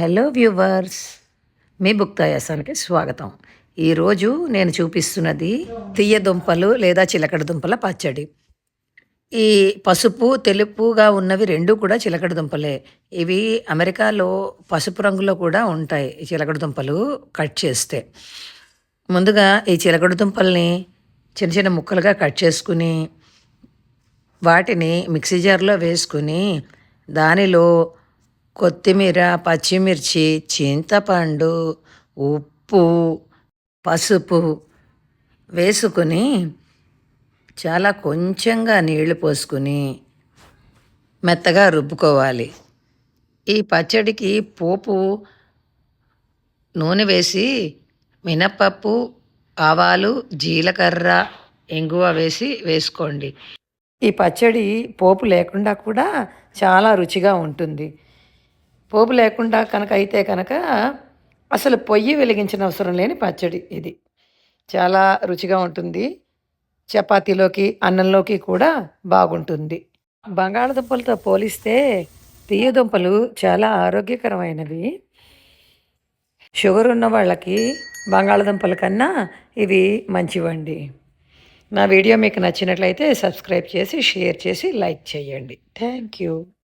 Hello viewers మీ బుక్తాయాసానికి స్వాగతం. ఈరోజు నేను చూపిస్తున్నది తీయ దుంపలు లేదా చిలకడ దుంపల పచ్చడి. ఈ పసుపు తెలుపుగా ఉన్నవి రెండు కూడా చిలకడ దుంపలే. ఇవి అమెరికాలో పసుపు రంగులో కూడా ఉంటాయి ఈ చిలకడ దుంపలు కట్ చేస్తే. ముందుగా ఈ చిలకడ దుంపల్ని చిన్న చిన్న ముక్కలుగా కట్ చేసుకుని వాటిని మిక్సీ జార్లో వేసుకుని దానిలో కొత్తిమీర పచ్చిమిర్చి చింతపండు ఉప్పు పసుపు వేసుకుని చాలా కొంచెంగా నీళ్ళు పోసుకుని మెత్తగా రుబ్బుకోవాలి. ఈ పచ్చడికి పోపు నూనె వేసి మినప్పప్పు ఆవాలు జీలకర్ర ఇంగువ వేసి వేసుకోండి. ఈ పచ్చడి పోపు లేకుండా కూడా చాలా రుచిగా ఉంటుంది. పోపు లేకుండా కనుక అయితే కనుక అసలు పొయ్యి వెలిగించిన అవసరం లేని పచ్చడి ఇది. చాలా రుచిగా ఉంటుంది. చపాతీలోకి అన్నంలోకి కూడా బాగుంటుంది. బంగాళదుంపలతో పోలిస్తే తీయదుంపలు చాలా ఆరోగ్యకరమైనవి. షుగర్ ఉన్న వాళ్ళకి బంగాళదుంపల కన్నా ఇవి మంచివండి. నా వీడియో మీకు నచ్చినట్లయితే సబ్స్క్రైబ్ చేసి షేర్ చేసి లైక్ చేయండి. Thank you.